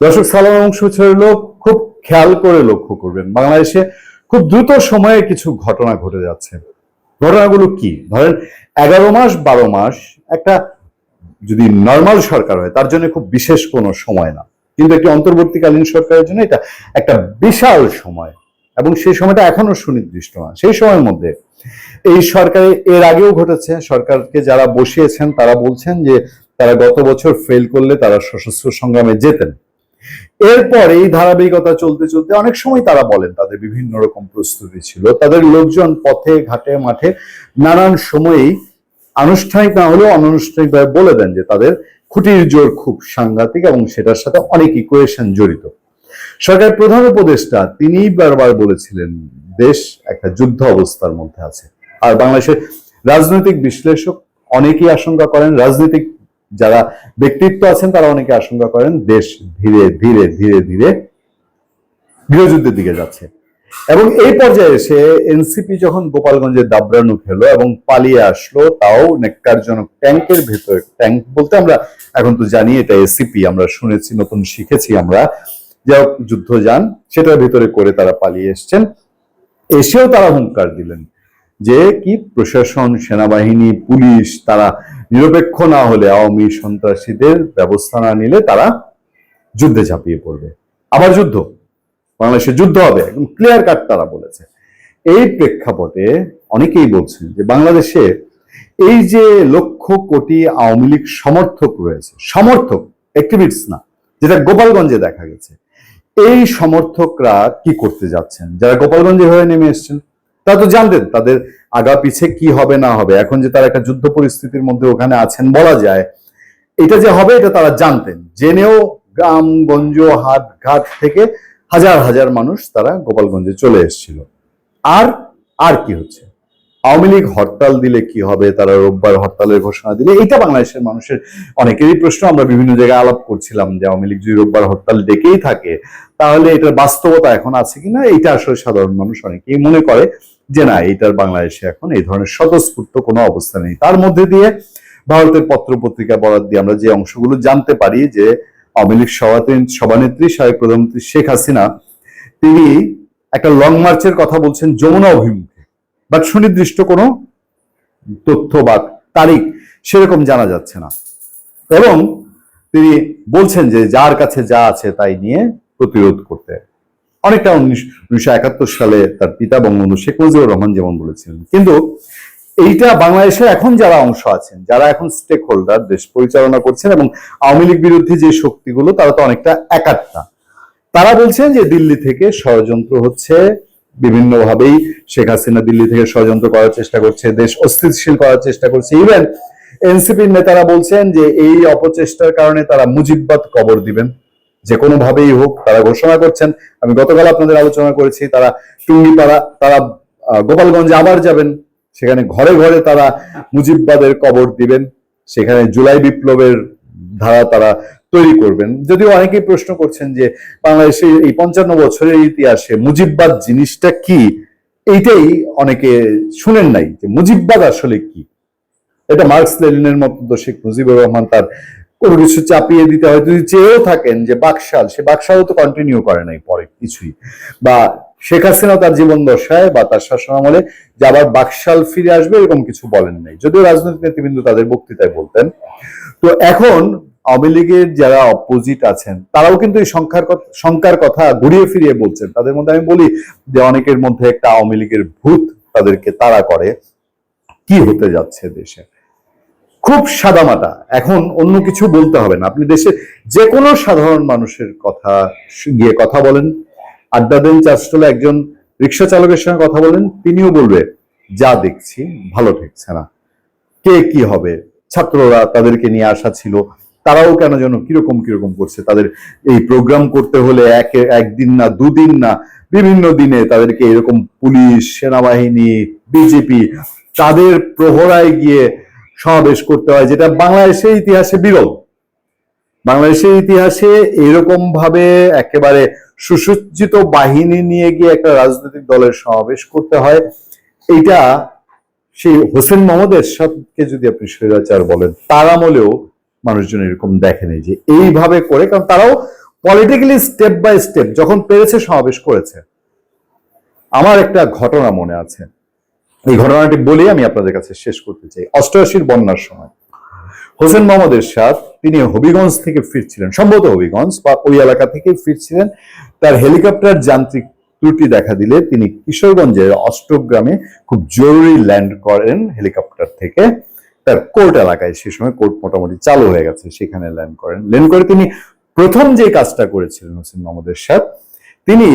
দর্শক সালাম অংশ ছেড়ল খুব খেয়াল করে লক্ষ্য করবেন। বাংলাদেশে খুব দ্রুত সময়ে কিছু ঘটনা ঘটে যাচ্ছে। ঘটনাগুলো কি? ধরেন, এগারো মাস, বারো মাস একটা যদি নর্মাল সরকার হয়, তার জন্য খুব বিশেষ কোনো সময় না। কিন্তু একটি অন্তর্বর্তীকালীন সরকারের জন্য এটা একটা বিশাল সময়। এবং সেই সময়টা এখনও সুনির্দিষ্ট না। সেই সময়ের মধ্যে এই সরকারে এর আগেও ঘটেছে। সরকারকে যারা বসিয়েছেন, তারা বলছেন যে তারা গত বছর ফেল করলে তারা সশস্ত্র সংগ্রামে যেতেন। এরপর এই ধারাবাহিকতা চলতে চলতে অনেক সময় তারা বলেন তাদের বিভিন্ন রকম প্রস্তুতি ছিল। তাদের লোকজন পথে, ঘাটে, মাঠে নানান সময়েই আনুষ্ঠানিক না হলেও অনানুষ্ঠানিকভাবে বলে দেন যে তাদের খুঁটির জোর খুব সাংঘাতিক এবং সেটার সাথে অনেক ইকুয়েশন জড়িত। সরকার প্রধান উপদেষ্টা, তিনি বারবার বলেছিলেন, দেশ একটা যুদ্ধ অবস্থার মধ্যে আছে। আর বাংলাদেশের রাজনৈতিক বিশ্লেষক অনেকেই আশঙ্কা করেন, রাজনৈতিক যারা ব্যক্তিত্ব আছেন, তারা অনেকে আশঙ্কা করেন দেশ ধীরে ধীরে ধীরে ধীরে গৃহযুদ্ধের দিকে যাচ্ছে। এবং এই পর্যায়ে এসে এনসিপি যখন গোপালগঞ্জের দাবরানু খেলো এবং পালিয়ে আসলো, তাও নেককারজনক ট্যাঙ্কের ভেতরে, ট্যাঙ্ক বলতে আমরা এখন তো জানি, এটা এসিপি, আমরা শুনেছি, নতুন শিখেছি আমরা। যা যুদ্ধ যান, সেটার ভিতরে করে তারা পালিয়ে এসছেন। এসেও তারা হুঙ্কার দিলেন যে, কি প্রশাসন, সেনাবাহিনী, পুলিশ, তারা নিরপেক্ষ না হলে আওয়ামী সন্ত্রাসীদের ব্যবস্থা না নিলে তারা যুদ্ধে ঝাঁপিয়ে পড়বে। আবার যুদ্ধ। বাংলাদেশে যুদ্ধ হবে, একদম ক্লিয়ার কাট তারা বলেছে। এই প্রেক্ষাপটে অনেকেই বলছেন যে বাংলাদেশে এই যে লক্ষ কোটি আওয়ামী লীগ সমর্থক রয়েছে, সমর্থক অ্যাক্টিভিস্ট না, যেটা গোপালগঞ্জে দেখা গেছে, এই সমর্থকরা কি করতে যাচ্ছেন? যারা গোপালগঞ্জে হয়ে নেমে এসছেন তারা তো জানতেন তাদের আগা পিছে কি হবে, না হবে। এখন যে তারা একটা যুদ্ধ পরিস্থিতির মধ্যে ওখানে আছেন বলা যায়, এটা যে হবে এটা তারা জানতেন। জেনেও গ্রাম, গঞ্জ, হাট, ঘাট থেকে হাজার হাজার মানুষ তারা গোপালগঞ্জে চলে এসেছিল। আর আর কি হচ্ছে? আওয়ামী লীগ হরতাল দিলে কি হবে? তারা রোববার হরতালের ঘোষণা দিলে এটা বাংলাদেশের মানুষের অনেকেরই প্রশ্ন। আমরা বিভিন্ন জায়গায় আলাপ করছিলাম যে আওয়ামী লীগ যদি রোববার হরতাল ডেকেই থাকে, তাহলে এটার বাস্তবতা এখন আছে কিনা? এটা আসলে সাধারণ মানুষ অনেকেই মনে করে। যে না এইটার বাংলাদেশে এখন এই ধরনের স্বতঃস্ফূর্ত কোনো অবস্থা নেই। তার মধ্যে দিয়ে ভারতের পত্র পত্রিকা বরাদ দিয়ে আমরা যে অংশগুলো জানতে পারি যে আওয়ামী লীগ সভানেত্রী, সাবেক প্রধানমন্ত্রী শেখ হাসিনা, তিনি একটা লং মার্চের কথা বলছেন যমুনা অভিমুখে। বাট সুনির্দিষ্ট কোনো তথ্য বা তারিখ সেরকম জানা যাচ্ছে না। এবং তিনি বলছেন যে যার কাছে যা আছে তাই নিয়ে প্রতিরোধ করতে। অনেকটা উনিশশো একাত্তর সালে তার পিতা বঙ্গবন্ধু শেখ মুজিবুর রহমান যেমন বলেছিলেন। কিন্তু এইটা বাংলাদেশের এখন যারা অংশ আছেন, যারা এখন স্টেক হোল্ডার দেশ পরিচালনা করছেন এবং আওয়ামী লীগ বিরোধী যে শক্তিগুলো, তারা তো অনেকটা একাত্তা। তারা বলছেন যে দিল্লি থেকে ষড়যন্ত্র হচ্ছে, বিভিন্নভাবেই শেখ হাসিনা দিল্লি থেকে ষড়যন্ত্র করার চেষ্টা করছে, দেশ অস্থিতিশীল করার চেষ্টা করছে। ইভেন এনসিপির নেতারা বলছেন যে এই অপচেষ্টার কারণে তারা মুজিববাদ কবর দিবেন। যে কোনো ভাবেই হোক তারা ঘোষণা করছেন। আমি গতকাল আপনাদের আলোচনা করেছি, তারা টুঙ্গিপাড়া, তারা গোপালগঞ্জে আবার যাবেন। সেখানে ঘরে ঘরে তারা মুজিববাদের কবর দিবেন। সেখানে জুলাই বিপ্লবের ধারা তারা তৈরি করবেন। যদিও অনেকেই প্রশ্ন করছেন যে বাংলাদেশের এই পঞ্চান্ন বছরের ইতিহাসে মুজিববাদ জিনিসটা কি? এইটাই অনেকে শুনেন নাই যে মুজিববাদ আসলে কি। এটা মার্কস লেনিনের মতো শেখ মুজিবুর রহমান তার কোনো কিছু চাপিয়ে দিতে হয়। যদি চেয়েও থাকেন যে বাকশাল, সে বাকশালও তো কন্টিনিউ করে নাই পরে কিছুই। বা শেখ হাসিনা তার জীবন দশায় বা তার শাসনামলে যে আবার বাকশাল ফিরে আসবে এরকম কিছু বলেন নাই। যদিও রাজনৈতিক নেতৃবৃন্দ তাদের বক্তৃতায় বলতেন। তো এখন আওয়ামী লীগের যারা অপোজিট আছেন, তারাও কিন্তু এই সংখ্যার সংখ্যার কথা ঘুরিয়ে ফিরিয়ে বলছেন। তাদের মধ্যে আমি বলি যে অনেকের মধ্যে একটা আওয়ামী লীগের ভূত তাদেরকে তাড়া করে। কি হতে যাচ্ছে দেশে? খুব সাদামাটা। এখন অন্য কিছু বলতে হবে না। আপনি দেশে যে কোনো সাধারণ মানুষের কথা গিয়ে কথা বলেন। আড্ডা দেন চাষটলে একজন রিক্সা চালকের সঙ্গে কথা বলেন, তিনিও বলবে, যা দেখছি, ভালো ঠেকছে না। কে কি হবে? ছাত্ররা তাদেরকে নিয়ে আসা ছিল। তারাও কেন যেন কীরকম কীরকম করছে? তাদের এই প্রোগ্রাম করতে হলে এক, একদিন না, দুদিন না, বিভিন্ন দিনে তাদেরকে এরকম পুলিশ, সেনাবাহিনী, বিজেপি, তাদের প্রহরায় গিয়ে সমাবেশ করতে হয়, যেটা বাংলাদেশের ইতিহাসে বিরল। বাংলাদেশের ইতিহাসে এরকম ভাবে একেবারে সুসজ্জিত বাহিনী নিয়ে গিয়ে একটা রাজনৈতিক দলের সমাবেশ করতে হয়। এটা সেই হোসেন মোহাম্মদ এরশাদকে যদি আপনি স্বৈরাচার বলেন, তার আমলেও মানুষজন এরকম দেখেনি যে এইভাবে করে, কারণ তারাও পলিটিক্যালি স্টেপ বাই স্টেপ যখন পেরেছে সমাবেশ করেছে। আমার একটা ঘটনা মনে আছে। এই ঘটনাটি বলে আমি আপনাদের কাছে শেষ করতে চাই। অষ্টআশির বন্যার সময় হোসেন মোহাম্মদ এরশাদ, তিনি হবিগঞ্জ থেকে ফিরছিলেন, সম্ভবত হবিগঞ্জ, বা ওই এলাকা থেকে ফিরছিলেন। তার হেলিকপ্টার যান্ত্রিক ত্রুটি দেখা দিলে তিনি কিশোরগঞ্জের অষ্টগ্রামে খুব জরুরি ল্যান্ড করেন হেলিকপ্টার থেকে। তার কোর্ট এলাকায় সে সময় কোর্ট মোটামুটি চালু হয়ে গেছে, সেখানে ল্যান্ড করেন। ল্যান্ড করে তিনি প্রথম যে কাজটা করেছিলেন হোসেন মোহাম্মদ এরশাদ, তিনি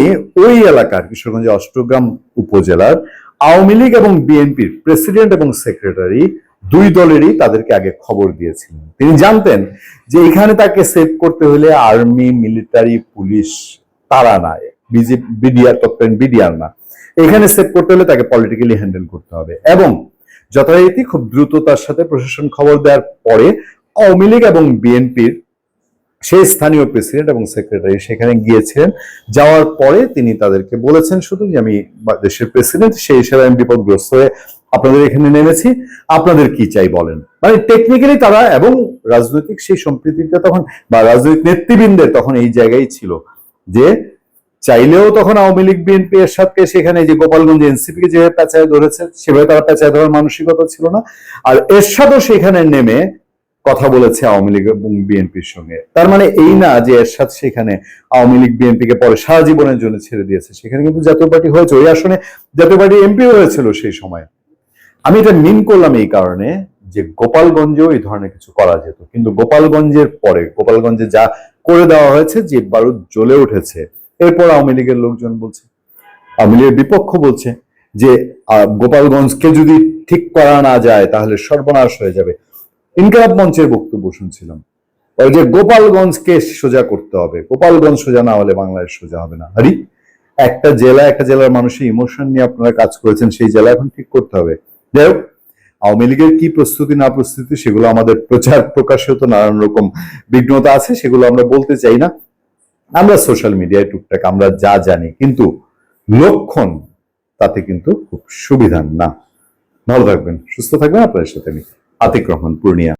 ওই এলাকার কিশোরগঞ্জের অষ্টগ্রাম উপজেলার আওয়ামী লীগ এবং বিএনপির প্রেসিডেন্ট এবং সেক্রেটারি দুই দলেরই তাদেরকে আগে খবর দিয়েছিলেন। তিনি জানতেন যে এখানে তাকে সেভ করতে হলে আর্মি, মিলিটারি, পুলিশ, তারা না বিজেপি বিডিআর, তৎকালীন বিডিআর না। এখানে সেভ করতে হলে তাকে পলিটিক্যালি হ্যান্ডেল করতে হবে এবং যথারীতি খুব দ্রুত তার সাথে প্রশাসন খবর দেওয়ার পরে আওয়ামী লীগ এবং বিএনপির সেই স্থানীয় প্রেসিডেন্ট এবং সেক্রেটারি সেখানে গিয়েছিলেন। যাওয়ার পরে তিনি তাদেরকে বলেছেন শুধু যে আমি দেশের প্রেসিডেন্ট, সেই হিসাবে আমি বিপদগ্রস্ত হয়ে আপনাদের এখানে নেমেছি। আপনাদের কি চাই বলেন? মানে টেকনিক্যালি তারা এবং রাজনৈতিক সেই সম্প্রীতিটা তখন বা রাজনৈতিক নেতৃবৃন্দের তখন এই জায়গায় ছিল যে চাইলেও তখন আওয়ামী লীগ, বিএনপি এর সাথে সেখানে যে গোপালগঞ্জ এনসিপি কে যেভাবে পেঁচায় ধরেছে, সেভাবে তারা পেঁচায় ধরার মানসিকতা ছিল না। আর এরশাদও সেখানে নেমে কথা বলেছে আওয়ামী লীগ এবং বিএনপির সঙ্গে। তার মানে এই না যে এরশাদ সেখানে আওয়ামী লীগ বিএনপি কে পরে সারা জীবনের জন্য ছেড়ে দিয়েছে, সেখানে কিন্তু জাতীয় পার্টি হয়েছে। ওই আসনে জাতীয় পার্টি এমপি হয়েছিল সেই সময়। আমি এটা মিন করলাম এই কারণে যে গোপালগঞ্জেও এই ধরনের কিছু করা যেত। কিন্তু গোপালগঞ্জের পরে, গোপালগঞ্জে যা করে দেওয়া হয়েছে যে বারুদ জ্বলে উঠেছে। এরপর আওয়ামী লীগের লোকজন বলছে, আওয়ামী লীগের বিপক্ষ বলছে যে গোপালগঞ্জকে যদি ঠিক করা না যায়, তাহলে সর্বনাশ হয়ে যাবে। ইনকালাব মঞ্চের বক্তব্য শুনছিলাম। ওই যে গোপালগঞ্জকে সোজা করতে হবে। গোপালগঞ্জ সোজা না হলে বাংলাদেশ সোজা হবে না। আরে, একটা জেলা, একটা জেলার মানুষের ইমোশন নিয়ে আপনারা কাজ করেছেন, সেই জেলা এখন ঠিক করতে হবে। যাই হোক, আওয়ামী লীগের কি প্রস্তুতি, না প্রস্তুতি, সেগুলো আমাদের প্রচার প্রকাশেও তো নানান রকম বিঘ্নতা আছে, সেগুলো আমরা বলতে চাই না। আমরা সোশ্যাল মিডিয়ায় টুকটাক আমরা যা জানি, কিন্তু লক্ষণ তাতে কিন্তু খুব সুবিধার না। ভালো থাকবেন, সুস্থ থাকবেন, আপনাদের সাথে আতিক রহমান পূর্ণিয়া।